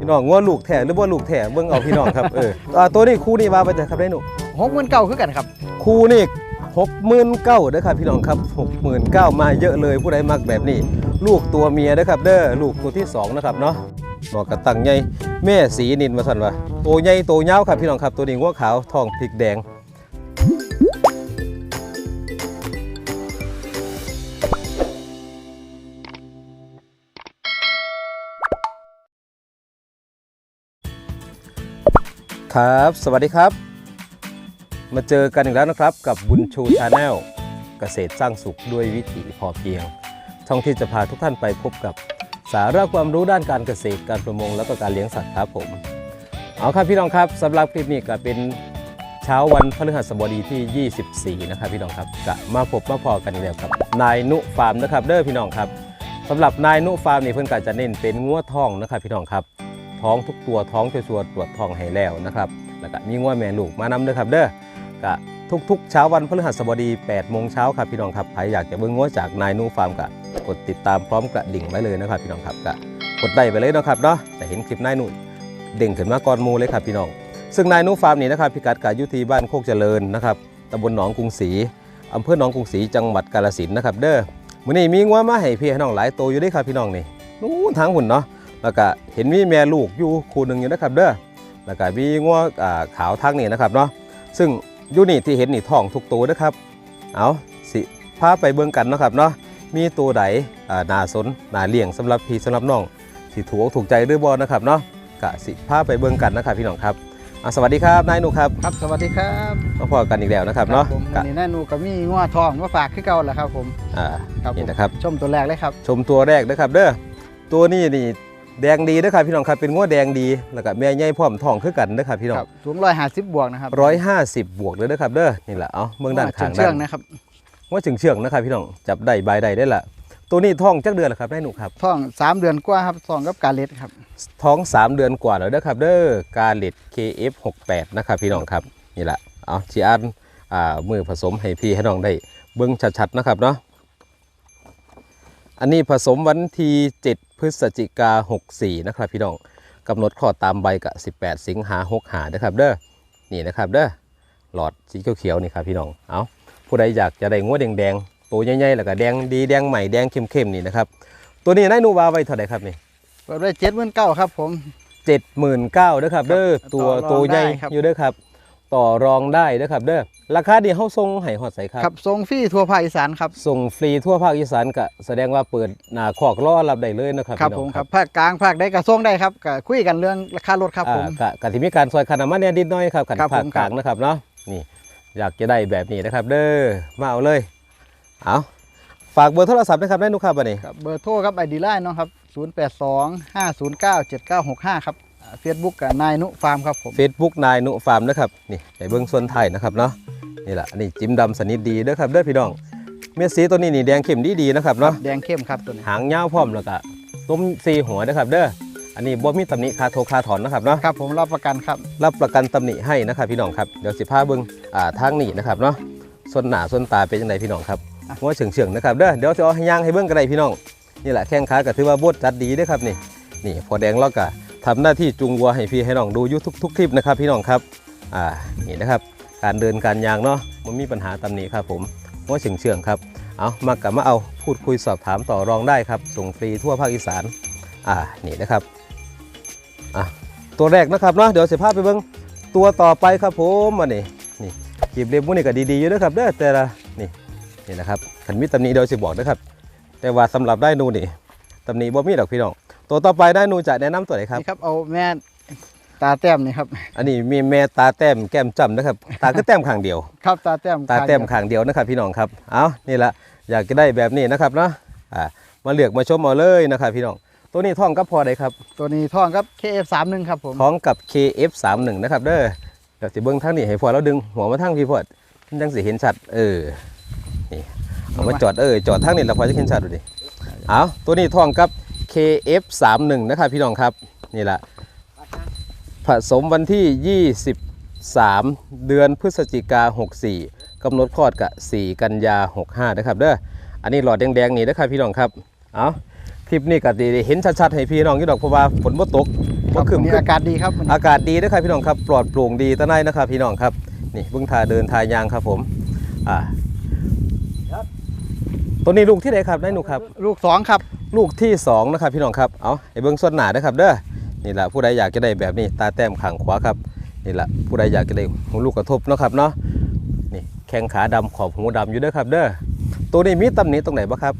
พี่น้องงัวลูกแท้หรือว่าลูกแท้เบิ่งเอาพี่น้องครับเอออ่าตัวนี้คู่นี้ว่าไปจะครับได้หนูหกหมื่นเก้าคือกันครับคู่นี่หกหมื่นเก้าเด้อครับพี่น้องครับหกหมื่นเก้ามาเยอะเลยผู้ใดมักแบบนี้ ลูกตัวเมียเด้อครับ เด้อลูกตัวที่สองนะครับเนาะนอกกระตังใหญ่แม่สีนินมาสั่นว่าตัวใหญ่ตัวยาวครับพี่น้องครับตัวนี้งัวขาวทองพริกแดง ครับ สวัสดีครับ มาเจอกันอีกแล้วนะครับ กับบุญชูชาแนลเกษตรสร้างสุขด้วยวิถีพอเพียง ช่องที่จะพาทุกท่านไปพบกับสาระความรู้ด้านการเกษตรการประมงแล้วก็การเลี้ยงสัตว์ครับผม เอาครับพี่น้องครับสำหรับคลิปนี้ก็เป็นเช้าวันพฤหัสบดีที่ 24 นะครับพี่น้องครับกะมาพบมาพอกันอีกแล้วครับนายนุฟาร์มนะครับเด้อพี่น้องครับสำหรับนายนุฟาร์มนี่เพิ่อนก็จะเน้นเป็นงัวทองนะครับพี่น้องครับ ท้องทุกตัวท้องชัวร์ตรวจท้องให้แล้วนะครับ แล้วก็มีง้วแม่ลูกมานำเด้อครับเด้อก็ทุกๆ เช้าวันพฤหัสบดี8โมงเช้าครับพี่น้องครับใครอยากจะเบิ่งง้วจากนายนูฟาร์มก็กดติดตามพร้อมกระดิ่งไว้เลยนะครับพี่น้องครับก็กดได้ไปเลยนะครับเนาะจะเห็นคลิปนายนูเด้งขึ้นมาก่อนมูเลยครับพี่น้อง ซึ่งนายนูฟาร์มนี่นะครับพิกัดกายุทีบ้านโคกเจริญนะครับตำบลหนองกรุงศรีอำเภอหนองกรุงศรีจังหวัดกาฬสินธุ์นะครับเด้อมื้อนี้มีง้วมาให้พี่น้องหลายตัวอยู่ด้วยครับพี่น้องนี่นู้นทางหุ่นเนาะ แล้วก็เห็นมีแม่ลูกอยู่คู่หนึ่งอยู่นะครับเด้อแล้วก็มีงัวอ่าขาวทั้งนี่นะครับเนาะซึ่งอยูนี่ที่เห็นนี่ท้องทุกตัวนะครับเอาสิพาไปเบิ่งกันเนาะครับเนาะมีตัวใดอ่าน่าสนน่าเลี้ยงสำหรับพี่สำหรับน้องที่ถูกอกถูกใจหรือบ่นะครับเนาะกะสิพาไปเบิ่งกันนะครับพี่น้องครับอ่าสวัสดีครับนายหนุครับครับสวัสดีครับมาพอกันอีกแล้วนะครับเนาะผมกะวันนี้แน่นูกับมีงัวทองมาฝากขึ้นเก่าแหละครับผมอ่าครับผมนี่นะครับชมตัวแรกเลยครับ ชมตัวแรกนะครับเด้อตัวนี้นี่ แดงดีนะครับพี่น้องครับเป็นงัวแดงดีแล้วก็แม่ใหญ่พร้อมท้องคือกันนะครับพี่น้องครับสูงร้อยห้าสิบบวกนะครับร้อยห้าสิบบวกเลยนะครับเด้อนี่แหละเอาเมืองด้านข้างเชื่ด้าองนๆนะครับว่าถึงเชืองนะครับพี่น้องจับได้ใบได้ได้ละตัวนี้ท้องจักเดือนแล้วครับได้หนูครับท้องสามเดือนกว่าครับท้องกับการเล็ดครับท้อง3เดือนกว่าแล้วนะครับเด้อกาเลต KF68 นะครับพี่น้องครับนี่แหละเอาชีอันอ่ามือผสมให้พี่ให้น้องได้เบิ้งชัดๆนะครับเนาะอันนี้ผสมวันที่7พฤ ศจิกา 64 นะครับพี่น้องกำหนดข้อตามใบกับ 18 สิงหา65นะครับเด้อนี่นะครับเด้อหลอดสีเขียวๆนี่ครับพี่น้องเอาผู้ใดอยากจะได้งวดแดงๆตัวใหญ่ๆแล้วก็แดงดีแดงใหม่แดงเข้มๆนี่นะครับตัวนี้นายนูวาไว้เท่าไหร่ครับนี่เปิดไว้เจ็ดหมื่นเก้าครับผมเจ็ดหมื่นเก้าเด้อครับเด้อครับตัวต่อรองตัวใหญ่ได้ครับอยู่เด้อครับ ต่อรองได้เด้อครับเด้อราคาดีเฮาส่งให้ฮอดใส่ครับครับทรงฟรีทั่วภาคอีสานครับ ส่งฟรีทั่วภาคอีสานก็แสดงว่าเปิดหน้าคอกรอรับได้เลยนะครับครับพี่ผน้อมงครับภาคกลางภาคใดก็ส่งได้ครับก็คุยกันเรื่องราคารถครับผม อ่ากะกะที่มีการซอยคานามันเนี่ยนิดหน้อยครับกันครับภาคผมกลางนะครับเนาะนี่อยากจะได้แบบนี้นะครับ เด้อมาเอาเลยเอาฝากเบอร์โทรศัพท์นะครับได้นุครับวันนี้ ครับเบอร์โทรครับไอดีไลน์เนาะครับศูนย์แปดสองห้าศูนย์เก้าเจ็ดเก้าหกห้าครับ เฟซบุ๊กกับนายนุฟาร์มครับผม Facebook นายนุฟาร์มนะครับนี่ในเบื้องส่วนไทยนะครับเนาะนี่แหละอันนี้จิ้มดำสนิทดีเด้อครับเด้อพี่น้องเม็ดสีตัวนี้นี่แดงเข้มดีดีๆนะครับเนาะแดงเข้มครับตัวนี้หางยาวพร้อมแล้วก็ต้มซีหัวนะครับเด้ออันนี้บ่มีตำหนิคาโทคาถอนนะครับเนาะครับผมรับประกันครับรับประกันตำหนิให้นะครับพี่น้องครับเดี๋ยวสิพาเบิ่งอ่าทางนี้นะครับเนาะส่วนหน้าส่วนตาเป็นจังไดพี่น้องครับอะหัวเฉียงๆนะครับเด้อเดี๋ยวจะเอาให้ย่างให้เบิ่งกันได้พี่น้องนี่แหละแข้งขาก็ถือว่าบดจัดดีเด้อครับนี่นี่พอแดงเราก็ ทำหน้าที่จูงวัวให้พี่ให้น้องดูยู่ทุกทุกคลิปนะครับ พี่น้องครับอ่านี่นะครับ การเดินการยางเนาะมันมีปัญหาตำหนิครับผมหัวเฉียงๆครับเอามากลับมาเอาพูดคุยสอบถามต่อรองได้ครับ ส่งฟรีทั่วภาคอีสานอ่านี่นะครับอะตัวแรกนะครับเนาะเดี๋ยวเสียภาพไปเบิ้งตัวต่อไปครับผมมานี่นี่กีบเล็บมุ้นี่ก็ดีๆอยู่นะครับเด้อแต่ละนี่นี่นะครับขันมีตำหนิเดี๋ยวสิบอกนะครับ แต่ว่าสำหรับได้นูนี่ตำหนิบ่มีดอกพี่น้อง ตัวต่อไปได้นูจะแนะนำตัวไหนครับนี่ครับเอาแม่ตาแต้มนี่ครับ อันนี้มีแม่ตาแต้มแก้มจ้ำนะครับ ตาก็แต้มข้างเดียว ครับตาแต้มตาแต้มข้างเดียวนะครับพี่น้องครับ เอานี่ละอยากจะได้แบบนี้นะครับเนาะอ่ามาเลือกมาชมเอาเลยนะครับพี่น้อง ตัวนี้ท่องก็พอได้ครับ ตัวนี้ท่องครับ KF31 ครับผมท้องกับ KF31 นะครับเด้อเดี๋ยวสิเบิ้งทางนี้ให้พอแล้วดึงหัวมาทางพี่พอดมันจังสิเห็นชัด เออ นี่เอามาจอดเออจอดทางนี้แล้วพอจะเห็นชัดดูดิ เอาตัวนี้ท้องกับ KF31 นะครับพี่น้องครับนี่แหละผสมวันที่ 23 เดือนพฤศจิกา 64กำหนดคลอดกับ4กันยา 65 นะครับเด้ออันนี้หลอดแดงๆนี่นะครับพี่น้องครับเอาคลิปนี้ก็ดีเห็นชัดๆให้พี่น้องอยู่ดอกเพราะว่าฝนบ่ตกครับขึ้นวันนี้ขึ้นอากาศดีครับวันนี้อากาศดีนะครับพี่น้องครับปลอดโปร่งดีตะไนนะครับพี่น้องครับนี่เบื้องทาเดินทายางครับผมอ่าตัวนี้ลูกที่ไหนครับนายหนูครับ ลูกสองครับ ลูกที่สองนะครับพี่น้องครับเอาไอ้เบื้องส่วนหนานะครับเด้อนี่แหละผู้ใดอยากจะได้แบบนี้ตาแต้มขางขวาครับนี่แหละผู้ใดอยากจะได้หูลูกกระทบเนาะครับเนาะนี่แข้งขาดำขอบหูดำอยู่เด้อครับ เด้อตัวนี้มีตำหนิตรงไหนบ้างครับ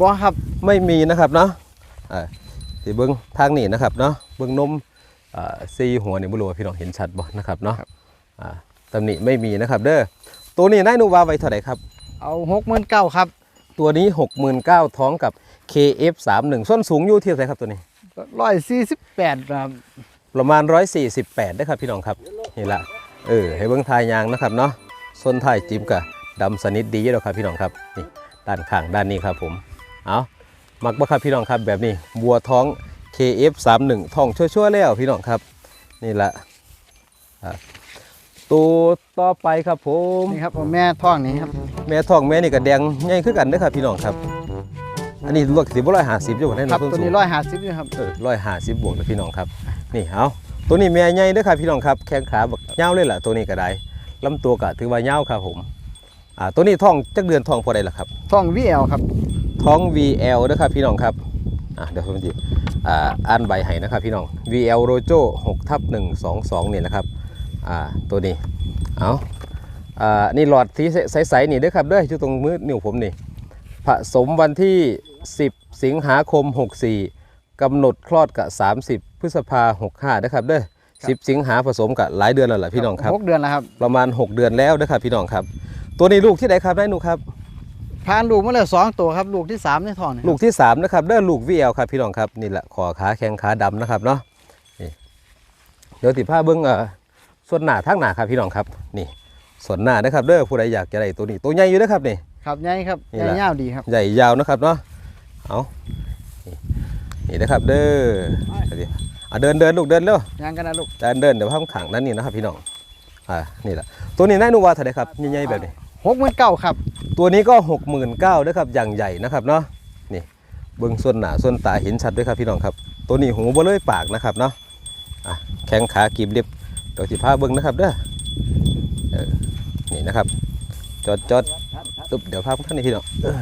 บ่ครับไม่มีนะครับเนาะอ่าที่เบิ้งทางนี้นะครับเนาะเบิ้งนมอ่าซีหัวนี่บุรุษพี่น้องเห็นชัดบ่นะครับเนาะอ่าตำหนิไม่มีนะครับ เด้อตัวนี้นายนูวาไว้เท่าไหร่ครับ เอาหกหมื่นเก้าครับ ตัวนี้69,000ท้องกับ KF31 ส้นสูงอยู่เทียบไหนครับตัวนี้ ร้อยสี่สิบแปดครับประมาณ 148ได้ครับพี่น้องครับนี่ละเออให้เบิ้งทายยางนะครับเนาะส้นท้ายจิ้มกับดำสนิทดีแล้วครับพี่น้องครับนี่ด้านข้างด้านนี้ครับผมเอามักบ่ครับพี่น้องครับแบบนี้บัวท้อง KF31 ท้องชั่วๆแล้วพี่น้องครับ นี่ละอะตัวต่อไปครับผม นี่ครับผมแม่ท้องนี้ครับ แม่ท้องแม่นี่ก็แดงใหญ่คือกันเด้อครับพี่น้องครับ อันนี้ลวกสิบร้อยห้าสิบอยู่บ่ได้ครับเนาะตัวนี้ร้อยห้าสิบอยู่ครับเออร้อยห้าสิบบวกเลยพี่น้องครับ นี่เอาตัวนี้แม่ใหญ่เด้อครับพี่น้องครับแข้งขาบักยาวเลยล่ะตัวนี้ก็ได้ลำตัวก็ถือว่ายาวครับผมอ่าตัวนี้ท้องจักเดือนท้องพอได้ล่ะครับท้องวีเอลครับ ท้อง VL นะครับพี่น้องครับอะเดี๋ยวผมจะอ่าอ่านใบให้นะครับพี่น้อง VL Rojo 6ทับ122นี่นะครับอ่าตัวนี้เอาอ่านี่หลอดสีใสๆนี่เด้อครับเด้ออยู่ตรงมือนิ้วผมนี่ผสมวันที่ 10 สิงหาคม 64กำหนดคลอดกับ 30 พฤษภา65นะครับเด้อ10 สิงหาผสมกับหลายเดือนแล้วล่ะพี่น้องครับหกเดือนแล้วครับ ประมาณ 6 เดือนแล้วนะครับพี่น้องครับ ตัวนี้ลูกที่ไหนครับได้หนูครับพานลูกมาแล้วสองตัวครับลูกที่สามในท้องนี่ลูกที่3นะครับเด้อลูก VL ครับพี่น้องครับนี่แหละขอขาแข้งขาดำนะครับเนาะนี่เดี๋ยวติดผ้าเบิ้งเอ่อส่วนหน้าทางหน้าครับพี่น้องครับนี่ส่วนหน้านะครับเด้อผู้ใดอยากจะได้ตัวนี้ตัวใหญ่อยู่นะครับนี่ครับใหญ่ครับนี่ใหญ่แหละยาวดีครับใหญ่ยาวนะครับเนาะ เอานี่นี่นะครับเด้อเดี๋ยวอะเดินเดินลูกเดินเร็วย่างกันนะลูกเดินเดินเดี๋ยวภาพขังด้านนี้นะครับพี่น้องอ่านี่แหละตัวนี้นายนุวาเท่าไหร่ครับใหญ่ๆแบบนี้หกหมื่นเก้าครับ ตัวนี้ก็6 9 0 0 0ด้วยครับอย่างใหญ่นะครับเนาะนี่เบิ้งส่วนหนาส่วนตาเห็นชัดด้วยครับพี่น้องครับ ตัวนี้หูบ่เลยปากนะครับเนาะอะแข้งขากีบเรียบเดี๋ยวสิพาเบิ้งนะครับเด้อเออนี่นะครับจอดจอดตึ๊บเดี๋ยวพาพวกท่านนี่พี่น้องเออ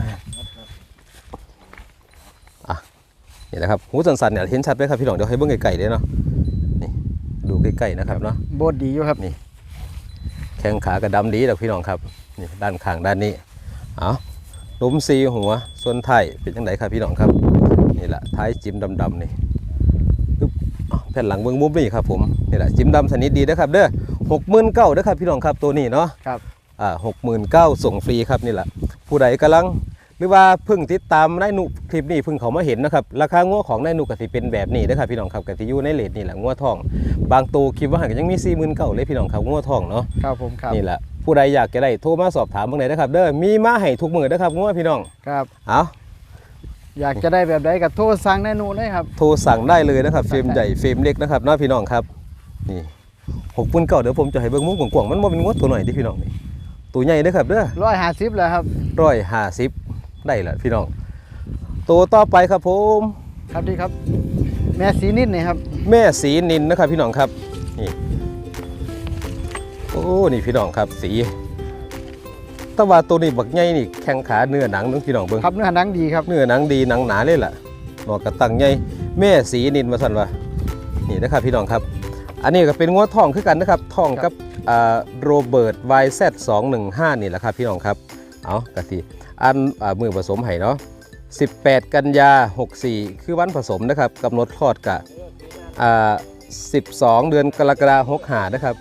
อะ นี่นะครับหูสันๆเนี่ยเห็นชัดไหมครับพี่น้องเดี๋ยวให้เบิ้งไกลๆเลยเนาะนี่ดูใกล้ๆนะครับเนาะโบดดีอยู่ครับนี่ แข้งขากระดำดีดอกพี่น้องครับนี่ด้านข้างด้านนี้เอาหลุมซีหัวส่วนท้ายเป็นยังไงครับพี่น้องครับนี่แหละท้ายจิ้มดำๆนี่ปึ๊บอ้าวแผ่นหลังเบื้องมุมนี่ครับผมนี่แหละจิ้มดำสนิทดีนะครับเด้อหกหมื่นเก้านะครับพี่น้องครับตัวนี้เนาะครับอ่าหกหมื่นเก้าส่งฟรีครับนี่แหละผู้ใดกำลังห รือว่าเพิ่งติดตามนายหนุคลิปนี้เพิ่งเขามาเห็นนะครับราคางัวของนายหนุกสิเป็นแบบนี้นะครับพี่น้องครับกติอยู่ในเลทนี่แหละงัวทอง บางตัวคิดว่าหันก็ยังมีสี่หมื่นเก้าเลยพี่น้องครับงัวทองเนาะครับผมครับนี่แหละผู้ใดอยากจะได้โทรมาสอบถามเมื่อไหร่นะครับ เด้อมีมาให้ทุกมือนะครับงัวพี่น้องครับเอาอยากจะได้แบบใดก็โทรสั่งแน่นูเลยครับโทรสั่งได้เลยนะครับเฟรมใหญ่เฟรมเล็กนะครับเน้าะพี่น้องครับนี่หกปุ่นเก่าเดี๋ยวผมจะให้เบิ้งมุ้งกว่างๆมันบ่เป็นงวดตัวหน่อยที่พี่น้องนี่ตัวใหญ่เด้อครับเด้อร้อยห้าสิบเลยครับร้อยห้าสิบ ได้ละพี่น้องตัวต่อไปครับผมครับดีครับ แม่สีนิดนี่ครับ แม่สีนินนะครับพี่น้องครับนี่โอ้นี่พี่น้องครับสีแตว่าตัวนี้บักใหญ่นี่แข้งขาเนื้อหนังนึงพี่น้องเบิ้งครับเนื้อหนังดีครับเนื้อหนังดีหนังหนาเลยล่ะหนอกกระตังใหญ่แม่สีนินมาสั่นว่านี่นะครับพี่น้องครับ อันนี้ก็เป็นงวดทองคือกันนะครับทองกับอ่าโรเบิร์ต YZ215 นี่แหละครับพี่น้องครับเอากะทิ อันอ่ามือผสมไห้เนาะ18 กันยา 64 คือวันผสมนะครับกำหนดคลอดกะอ่า12 เดือนกรกฎาคม65นะครับ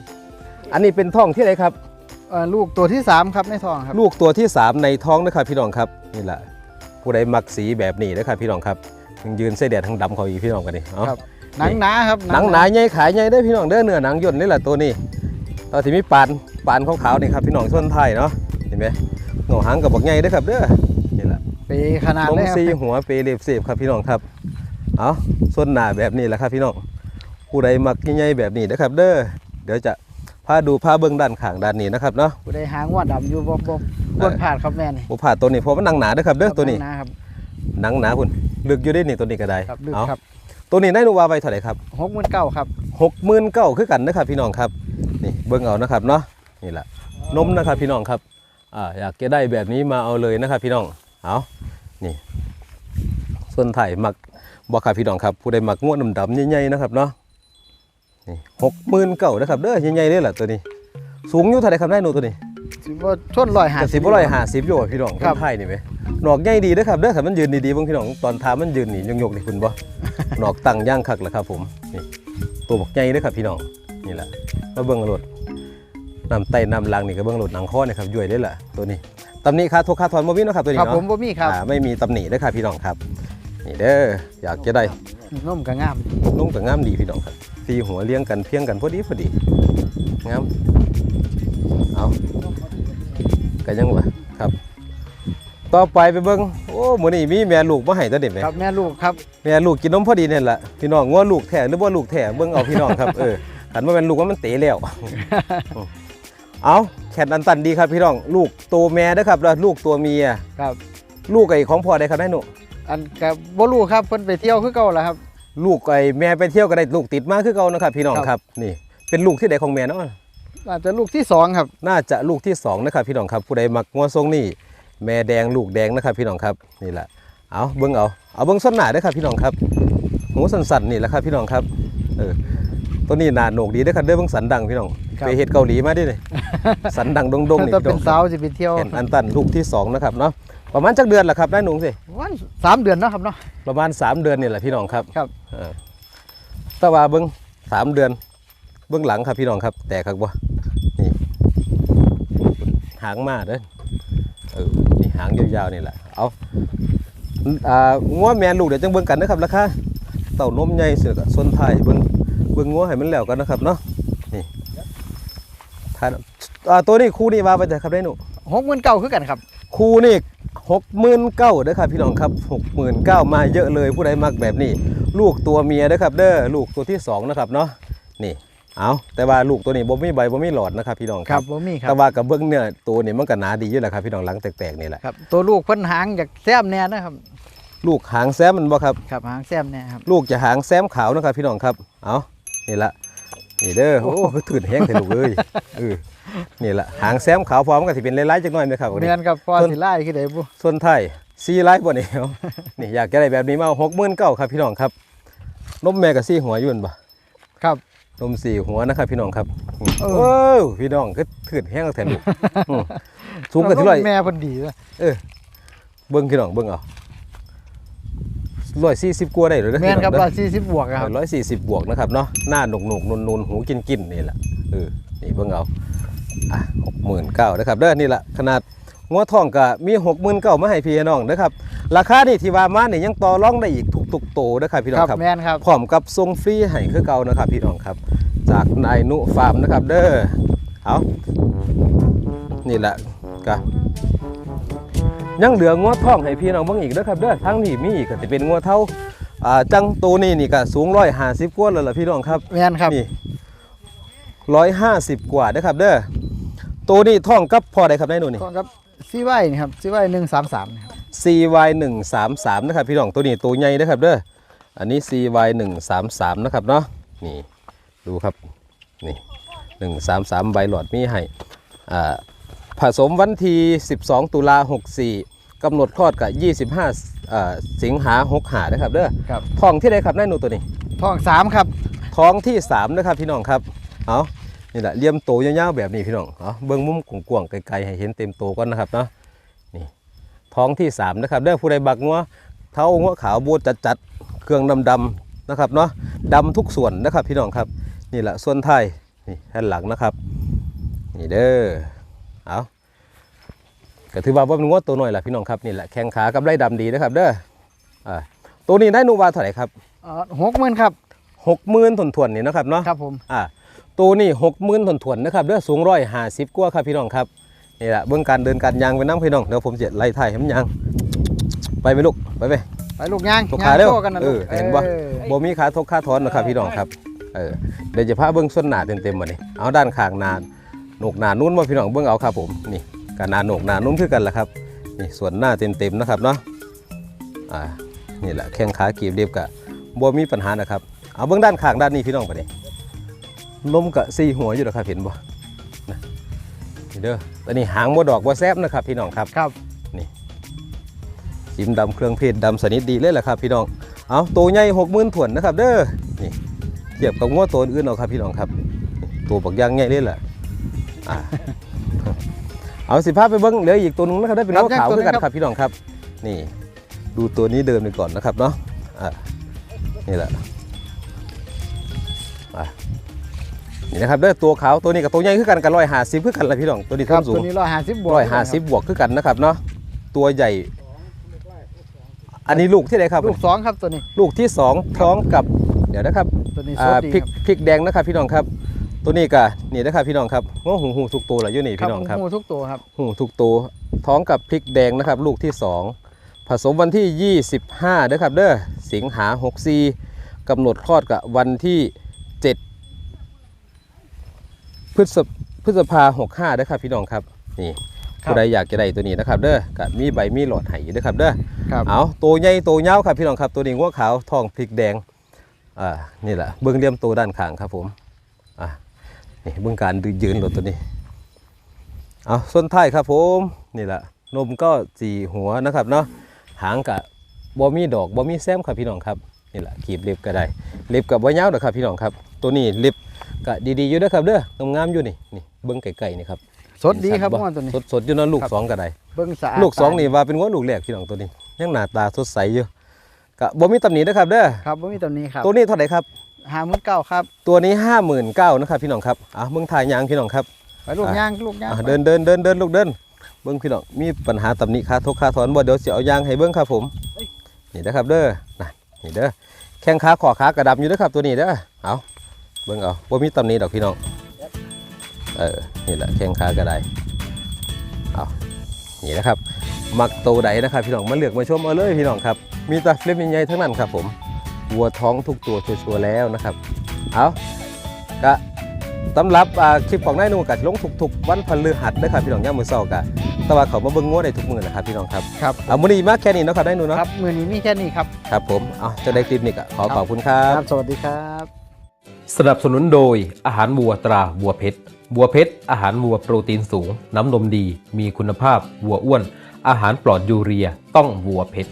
อันนี้เป็นท้องที่ไหนครับเอ่อลูกตัวที่สามครับในท้องครับ ลูกตัวที่ 3 ในท้องนะครับพี่น้องครับนี่แหละผู้ใดมักสีแบบนี้นะครับพี่น้องครับยังยืนเส้แดดทั้งดำเขาอีกพี่น้องกันนี่เอาครับหนังหนาครับหนังหนาใหญ่ขายใหญ่ได้อพี่น้องเด้อเนื้อหนังย่นนี่แหละตัวนี้เอาที่มีปานปานขาวๆนี่ครับพี่น้องส่วนไทายเนาะเห็นไหม เงาหางกับบอกใหญ่เด้อครับเด้อนี่แหละปีขนาดตรงเลยครับซีหัวเปรียบเสียบครับพี่น้องครับเอาส่วนหน้าแบบนี้แหละครับพี่น้องผู้ใดมักใหญ่ๆแบบนี้นะครับ เด้อเดี๋ยวจะพาดูพาเบื้องด้านข้างด้านนี้นะครับเนาะ ผู้ใดหางว่าดำอยู่บ่บ่บนผาดครับแม่นี่ผมผ่าตัวนี้เพราะมันหนังหนาเด้อครับเด้อตัวนี้หงหาครับ หนังหนาคุณลึกอยู่ได้นี่ตัวนี้ก็ได้ครับลึกเอาครับตัวนี้ได้นูวาไว้เท่าไหร่ครับหกหมื่นเก้าครับหกหมื่นเก้าคือกันนะครับพี่น้องครับนี่เบิ้งเอานะครับเนาะนี่แหละนมนะครับพี่น้องครับ อ่าอยากจะได้แบบนี้มาเอาเลยนะครับพี่น้องเอานี่ ส่วนไทยมักบอกครับพี่น้องครับ ผู้ใดมักง่วดำๆใหญ่ๆนะครับเนาะนี่หกหมื่นเก้านะครับเด้อใหญ่ๆเลยแหละตัวนี้ สูงอยู่เท่าไหร่ครับได้หนูตัวนี้สิบ่ชนลอยหาแต่สิบร้อยห้าสิบอยู่อะพี่น้องครับนไทยนี่ไหมหนอกใหญ่ดีเด้อครับเด้อครับมันยืนดีๆเบางพี่น้องตอนทามันยืนนี่ยงๆนี่คุณบ่หนอกตั้งย่างคักแหละครับผมนี่ตัวบักใหญ่เด้อครับพี่น้องนี่แหละมาเบิ่งรถ น้ำไตน้ำลังนี่ก็เบิ่งรถหนังข้อนี่ครับย่วยได้แหละตัวนี้ตำหนิค่าโทษค่าถอนบ่มีเนาะครับตัวนี้ครับเนาะผมบ่มีครับอ่าไม่มีตำหนิเด้อครับพี่น้องครับ นี่เด้ออยากจะได้นมก็งามนุ่งกับงามดีพี่น้องครับตีหัวเลี้ยงกันเพียงกันพอดีพอดีงามเอากันยังวะครับ ต่อไปไปเบิ่งโอ้มื้อนี้มีแม่ลูกมาให้ตาเด็ดไหม ครับแม่ลูกครับแม่ลูกกินนมพอดีนี่แหละพี่น้องว่าลูกแท้หรือว่าลูกแท้เบิ่งเอาพี่น้องครับ เออขันว่าเป็นลูกว่ามันเตะแล้ว เอาแขนอันตันดีครับพี่น้อง ลูกตัวแม่เด้อครับแล้วลูกตัวเมียครับ ลูกไอ้ของพ่อได้ครับได้หนูอันกับบ่รู้ครับเพิ่นไปเที่ยวคือเก่าแล้วครับ ลูกไอ้แม่ไปเที่ยวก็ได้ลูกติดมาคือเก่านะครับพี่น้องครับครับนี่เป็นลูกที่ใดของแม่เนาะอาจจะลูกที่สองครับ น่าจะลูกที่สองนะครับพี่น้องครับผู้ใดมักงัวทรงนี่แม่แดงลูกแดงนะครับพี่น้องครับนี่แหละเอาเบิ้งเอาเอาเบิ้งส้นหนาด้วยครับพี่น้องครับหูสันๆนี่แหละครับพี่น้องครับเออตัวนี้หนาโหนกดีเด้วยครับเด้อเบิ้งสันดังพี่น้อง ครับ ไปเฮ็ดเกาหลีมาดิเลย สันดังดงๆนี่ถ้าพี่เป็น้นองสาวสิไปเที่ยวเห็นอันตันลูกที่สองนะครับเนาะประมาณจักเดือนละครับได้หนุ่งสิวันสามเดือนเนาะครับเนาะ ประมาณสามเดือนนี่แหละพี่น้องครับครับ เออแต่ว่าเบิ้งสามเดือน เบื้องหลังครับพี่น้องครับ แต่ครับว่านี่หางมาเด้อเออนี่หางยาวๆนี่แหละเอาอ่างัวแม่ลูกเดี๋ยวจังเบิ่งกันนะครับราคาเต่านมใหญ่เสือกอะส้นไทายเบิ่งเบิ่งงัวให้มันแล้วกันนะครับเนาะ นี่ถ้าอ่าตัวนี้คู่นี้ว่าไปแต่ครับได้หนูหกหมื่นเก้าคือกันครับ คู่นี่หกหมื่นเก้าเด้อครับพี่น้องครับหกหมื่นเก้ามาเยอะเลยผู้ใดมักแบบนี้ ลูกตัวเมียเด้อครับเด้อลูกตัวที่สองนะครับเนาะนี่เอาแต่ว่าลูกตัวนี้บ่มีใบบ่มีหลอดนะครับพี่น้องครับบ่มีครัแต่บว่ากับเบิ้งเนี่ยตัวนี้มันก็หนาดีอยู่แหละครับพี่น้องหลังแตกๆนี่แหละครับตัวลูกเพิ่นหางจากแซมแน่นะครับลูกหางแซมมันบ่ครับครับหางแซมแน่ครับลูกจะหางแซมขาวนะครับพี่น้องครับเอานี่ละ นี่เด้อโอ้คือถืนแห้งแต่ลูกเอ้ยเออนี่ละหางแซมขาวพร้อมนก็สิเป็นลายๆจักหน่อยนะครับเมียนกับพอสิไล่คือได้บุส่วนไทยซีไลฟ์บ่เนี่ยนี่อยากจะได้แบบนี้มาหกหมื่นเก้าครับพี่น้องครับนมแม่กับซี่หัวอยุ่นบ่ครับนมสี่หัวนะครับพี่น้องครับเออโอ้ยพี่น้องก็ถืดแห้งแทนลูกอืมสูงกันที่ร้อยแม่เพิ่นดีนะเบิ้งพี่น้องเบิ้งเอา ร้อยสี่สิบกว่าได้เลยนะแม่นครับพี่น้ร้อองยสี่สิบบวกอะครับร้อยสี่สิบบวกนะครับเนาะหน้าหนกหนกๆนูนนูนๆหูกินกินๆนี่แหละเออนี่เบิ้งเอาอะหกหมื่นเก้านะครับเด้อนี่แหละขนาดงัวทองก็มีหกหมื่นเก้ามาให้พี่น้องนะครับราคานี่ที่ว่ามานี่ยังต่อรองได้อีกทุกๆโตนะครับพี่น้อคงรับครับแม่นครับพร้อมกับทรงฟรีให้คือเก่านะครับพี่น้องครับ จากนายนุฟาร์มนะครับเด้อเอานี่แหละก็ ยังเหลืองัวทองให้พี่น้องเบิ่งอีกนะครับเด้อทั้งนี่มีอีกก็จะเป็นงัวเท่าอ่าจังตัวนี้นี่ก็สูงร้อยห้าสิบกว่าแล้วล่ะพี่น้องครับแม่นครับ นี่ร้อยห้าสิบกว่านะครับเด้อตัวนี้ท่องกับพอได้ครับได้หนูนี่ก็ครับซีไว้นี่ครับซีไว้หนึ่งสามสามครับ CY 1 3 3 นะครับพี่น้องตัวนี้ตัวใหญ่นะครับเด้ออันนี้ CY 1 3 3 นะครับเนาะนี่ดูครับนี่1 3 3 ใบหลอดมีให้อ่าผสมวันที่ 12 ตุลา 64 กำหนดคลอดกับ25อ่าสิงหา65นะครับเด้อครับ ท้องที่ใดครับนายหนูตัวนี้ทองสามครับ ท้องที่3นะครับพี่น้องครับเอานี่แหละเลี่ยมโตยาวๆแบบนี้พี่น้องเอาเบิ้งมุมกว้างๆไกลๆให้เห็นเต็มโตก่อนนะครับเนาะนี่ท้องที่3นะครับเด้อผู้ใดบักงัวเท้างัวขาวโบดจัดๆเครื่องดำๆนะครับเนาะดำทุกส่วนนะครับพี่น้องครับนี่แหละส่วนท้ายนี่แผ่นหลังนะครับนี่เด้อเอา ก็ถือว่าว่าเป็นงัวตัวน้อยแหละพี่น้องครับนี่แหละแข้งขากับไล่ดำดีนะครับเด้ออ่าตัวนี้ได้นูวาเท่าไหร่ครับหกหมื่นครับหกหมื่นถ่วนๆนี่นะครับเนาะครับผมอ่าตัวนี้หกหมื่นถ่วนๆนะครับเด้อสูงร้อยห้าสิบกว่าครับพี่น้องครับนี่แหละเบื้องการเดินการยางไปน้ำพี่น้องเดี๋ยวผมจะไล่ถ่ายให้มันยาง ไปไหมลูกไปไหมไปลูกย่างลูกค้าเร็วโชกันนะเอลูกอเห็นปะออบ่มีขาทกขาถอนนะครับพี่น้องครับเออเดี๋ยวจะพาเบื้องส้นหนาเต็มๆมานี่เอาด้านข้างหนาโหนกหนานุ่นมาพี่น้องเบื้องเอาครับผมนี่ กับหนาโหนกหนานุ่นคือกันแหละครับนี่ส่วนหน้าเต็มๆนะครับเนาะอ่านี่แหละแข้งขากีบเรียบกับบ่มีปัญหานะครับเอาเบื้องด้านข้างด้านนี้พี่น้องไปดิลมกะซีหัวอยู่นะครับเห็นบ่นะนี่เด้อตอนนี้หางบ่ดอกบ่แซบนะครับ พี่น้องครับครับจิ้มดำเครื่องเพชรดำสนิทดีเลยแหละครับ พี่น้องเอาตัวใหญ่หกหมื่นถวนนะครับ เด้อนี่เทียบกับงัวตัวอื่นเอาครับพี่น้องครับนี่ตัวบักอยางใหญ่เลยแหละอ่า เอาสิภาพไปเบิ้งเหลืออีกตัวหนึงนะครับได้เป็นงัวขาวด้วยกันครับพี่น้องครับ นี่ ดูตัวนี้เดิมไปก่อนนะครับเนาะอ่านี่แหละอ่านี่นะครับเด้อตัวขาวตัวนี้กับตัวใหญ่คือกันกันร้อยห้าสิบคือกันละพี่น้องตัวนี้ครัท่าบนสูตัวงนี้ร้อยห้าสิบบวกร้อยห้าสิบบวกคือกันนะครับเนาะตัวใหญ่ อันนี้ลูกที่ไหนครับลูกสองครับตัวนี้ ลูกที่สองท้องกับเดี๋ยวนะครับตัวนี้อ่าสดดีพริกครับพริกแดงนะครับพี่น้องครับ ตัวนี้ก็นี่นะครับพี่น้องครับง้อหูหูทุกตัวเลยอยู่นี่ครับพี่น้องครับหมูทุกตัวครับหูทุกตัวท้องกับพริกแดงนะครับ ลูกที่สองผสมวันที่ 25เด้อครับเด้อสิงหา64กำหนดคลอดกับวันที่ 7 พฤษภพฤษภา65เด้อครับพี่น้องครับนี่ครับผู้ใดอยากจะได้ตัวนี้นะครับเด้อก็มีใบมีหลอดให้อยู่เด้อครับเด้อครับเอาตัวใหญ่ตัวเงาวครับพี่น้องครับตัวนี้งัวขาวทองพริกแดงอ่านี่แหละเบื้องเลี่ยมตัวด้านข้างครับผมอ่า นี่เบื้องการยืนรถตัวนี้เอาส้นท้ายครับผมนี่แหละนมก็สีหัวนะครับเนาะหางกับบอมีดอกบอมีแซมครับพี่น้องครับนี่แหละขีบเล็บก็ได้เล็บกับบ่ยาวดอกครับพี่น้องครับ ตัวนี้เล็บก็ดีๆอยู่เด้อครับเด้องามๆอยู่นี่นี่เบื้องไก่ๆนี่ครับสดดีครับเห็นม้ชัวนตัวนี้สดๆอยู่เนาะลูกครับสองก็ได้เบิ้งสะอาดลูกสองนี่ว่าเป็นงัวลูกแรกพี่น้องตัวนี้ยังหน้าตาสดใสอยู่กะบ่มีตำหนินะครับเด้อครับบ่มีตัวนี้ครับตัวนี้เท่าไหร่ครับ ห้าหมื่นเก้าครับตัวนี้59,000นะครับพี่น้องครับอะเบิ่งถ่ายยางพี่น้องครับไปลูกอะย่างลูกย่างอะเดินเดินเดินเดินลูกเดินเบิ่งพี่น้องมีปัญหาตำหนิคาทกคาถอนบ่เดี๋ยวสิเอายางให้เบิ่งครับผมนี่นะครับเด้อนะนี่เด้อแข้งขาขอขากระดับอยู่เด้อครับตัวนี้เด้อเอาเบิ่งเอาบ่มีตำหนิดอกพี่น้องเออนี่แหละแข้งขากระไดเอานี่นะครับมักโตวใดนะครับพี่น้องมาเลือกมาชมเอาเลยพี่น้องครับมีแตาเฟลมใหญ่ๆทั้งนั้นครับผม วัวท้องทุกตัวชัวร์ๆแล้วนะครับ เอากะสำหรับอ่าคลิปของนายหนูกัลงทุกๆ วันพฤหัสนะครับพี่น้องย่ามมือเศร้ากะแต่ว่าเขามาเบิ่งงัวได้ทุกมื้อนะครับพี่น้องครับครับเอามื้อนี้มาแค่นี้เนาะครับนายหนูเนาะครับมือนี้มีแค่นี้ครับครับผมเอาจะได้คลิปนี้ก็ขอขอบคุณครับครับสวัสดีครับ สนับสนุนโดยอาหารวัวตราวัวเพชรวัวเพชรอาหารวัวโปรตีนสูง น้ำนมดี มีคุณภาพวัวอ้วน อาหารปลอดยูเรียต้องวัวเพชร